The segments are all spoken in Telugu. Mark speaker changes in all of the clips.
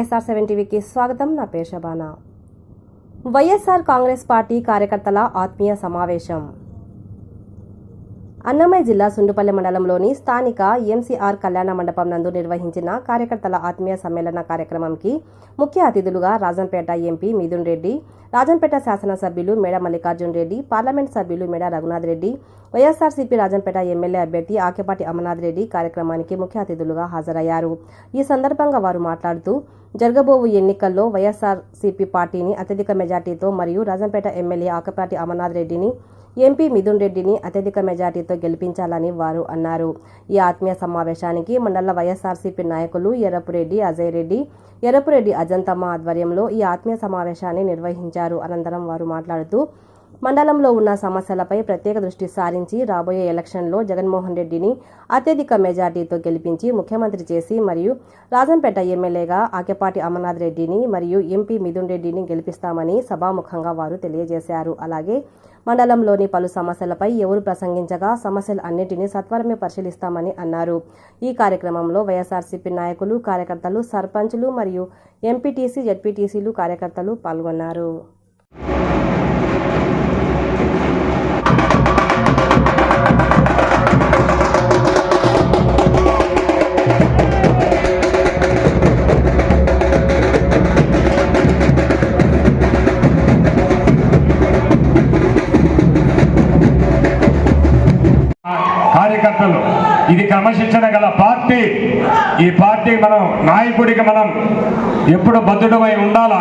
Speaker 1: ఎస్ఆర్ సెవెన్ టీవీకి స్వాగతం. నా పేరు శబానా. వైఎస్ఆర్ కాంగ్రెస్ పార్టీ కార్యకర్తల ఆత్మీయ సమావేశం. అన్నమయ్య జిల్లా సుండుపల్లి మండలంలోని స్థానిక ఎంసీఆర్ కళ్యాణ మండపం నందు నిర్వహించిన కార్యకర్తల ఆత్మీయ సమ్మేళన కార్యక్రమంకి ముఖ్య అతిథులుగా రాజంపేట ఎంపీ మిథున్ రెడ్డి రాజంపేట శాసనసభ్యులు మేడ మల్లికార్జున్ రెడ్డి పార్లమెంట్ సభ్యులు మేడ రఘునాథ్ రెడ్డి వైఎస్ఆర్సీపీ రాజంపేట ఎమ్మెల్యే అభ్యర్థి ఆకేపాటి అమర్నాథ్ రెడ్డి కార్యక్రమానికి ముఖ్య అతిథులుగా హాజరయ్యారు. ఈ సందర్భంగా వారు మాట్లాడుతూ జరగబోవు ఎన్నికల్లో వైఎస్ఆర్సీపీ పార్టీని అత్యధిక మెజార్టీతో మరియు రాజంపేట ఎమ్మెల్యే ఆకపాటి అమర్నాథ్ రెడ్డిని ఎంపీ మిథున్ రెడ్డిని అత్యధిక మెజార్టీతో గెలిపించాలని వారు అన్నారు. ఈ ఆత్మీయ సమావేశానికి మండల వైఎస్ఆర్సీపీ నాయకులు ఎర్రపురెడ్డి అజయ్ రెడ్డి ఎర్రపురెడ్డి అజంతమ్మ ఆధ్వర్యంలో ఈ ఆత్మీయ సమావేశాన్ని నిర్వహించారు. అనంతరం వారు మాట్లాడుతూ మండలంలో ఉన్న సమస్యలపై ప్రత్యేక దృష్టి సారించి రాబోయే ఎలక్షన్లో జగన్మోహన్ రెడ్డిని అత్యధిక మెజార్టీతో గెలిపించి ముఖ్యమంత్రి చేసి మరియు రాజంపేట ఎమ్మెల్యేగా ఆకెపాటి అమర్నాథ్ రెడ్డిని మరియు ఎంపీ మిథున్ రెడ్డిని గెలిపిస్తామని సభాముఖంగా వారు తెలియజేశారు. అలాగే మండలంలోని పలు సమస్యలపై ఎవరు ప్రసంగించగా సమస్యలు అన్నింటినీ సత్వరమే పరిశీలిస్తామని అన్నారు. ఈ కార్యక్రమంలో వైఎస్ఆర్సీపీ నాయకులు కార్యకర్తలు సర్పంచ్లు మరియు ఎంపీటీసీ జడ్పీటీసీలు కార్యకర్తలు పాల్గొన్నారు.
Speaker 2: కార్యకర్తలు. ఇది క్రమశిక్షణ గల పార్టీ. ఈ పార్టీ మనం నాయకుడికి మనం ఎప్పుడు బద్దుడమై ఉండాలా?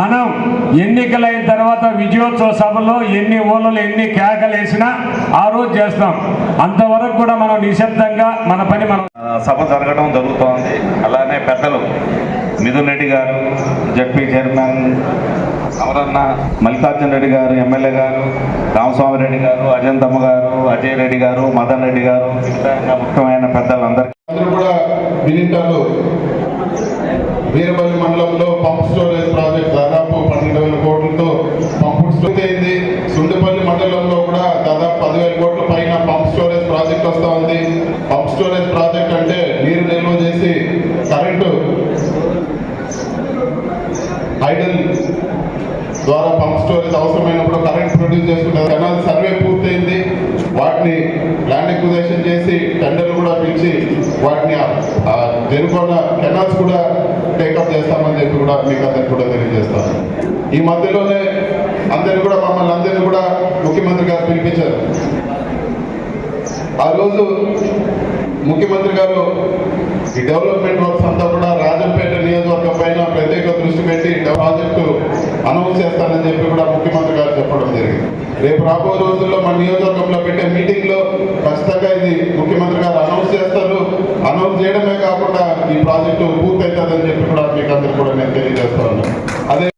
Speaker 2: మనం ఎన్నికలైన తర్వాత విజయోత్సవ సభలో ఎన్ని ఓలలు ఎన్ని కేకలు వేసినా ఆ రోజు చేస్తాం. అంతవరకు కూడా మనం నిశ్శబ్దంగా మన పని మనం
Speaker 3: సభ జరగడం జరుగుతోంది. అలానే పెద్దలు మిథున్ రెడ్డి గారు జడ్పీ చైర్మన్ అమరన్న మల్లికార్జున రెడ్డి గారు ఎమ్మెల్యే గారు రామస్వామి రెడ్డి గారు అజంతమ్మ గారు అజయ్ రెడ్డి గారు మదన్ రెడ్డి గారు ముఖ్యమైన పెద్దలందరికీ.
Speaker 4: కూడా వినింటారు వీరపల్లి మండలంలో పంప్ స్టోరేజ్ ప్రాజెక్ట్ దాదాపు పన్నెండు వేల కోట్లతో పంప్ స్టోరేజ్ అయింది సుండిపల్లి మండలంలో కూడా దాదాపు పదివేల కోట్ల పైన పంప్ స్టోరేజ్ ప్రాజెక్ట్ వస్తూ ఉంది. పంప్ స్టోరేజ్ ప్రాజెక్ట్ అంటే నీరు నిల్వ చేసి కరెంటు హైడల్ ద్వారా పంప్ స్టోరేజ్ అవసరమైనప్పుడు కరెంట్ ప్రొడ్యూస్ చేసుకుంటారు. కెనాల్ సర్వే పూర్తయింది. వాటిని ల్యాండ్ ఎక్విజేషన్ చేసి టెండర్లు కూడా పిలిచి వాటిని ఆ జరుగుతున్న కెనాల్స్ కూడా టేకప్ చేస్తామని చెప్పి కూడా మీకు అందరికి కూడా తెలియజేస్తాను. ఈ మధ్యలోనే అందరిని కూడా మమ్మల్ని అందరినీ కూడా ముఖ్యమంత్రి గారు పిలిపించారు. ఆ రోజు ముఖ్యమంత్రి గారు ఈ డెవలప్మెంట్ వర్క్స్ అంతా కూడా రాజంపేట నియోజకవర్గం పైన ప్రత్యేక దృష్టి పెట్టి ఈ ప్రాజెక్టు అనౌన్స్ చేస్తానని చెప్పి కూడా ముఖ్యమంత్రి గారు చెప్పడం జరిగింది. రేపు రాబోయే రోజుల్లో మన నియోజకవర్గంలో పెట్టే మీటింగ్లో ఖచ్చితంగా ఇది ముఖ్యమంత్రి గారు అనౌన్స్ చేస్తారు. అనౌన్స్ చేయడమే కాకుండా ఈ ప్రాజెక్టు పూర్తవుతుందని చెప్పి కూడా మీకు అందరు కూడా నేను తెలియజేస్తాను అదే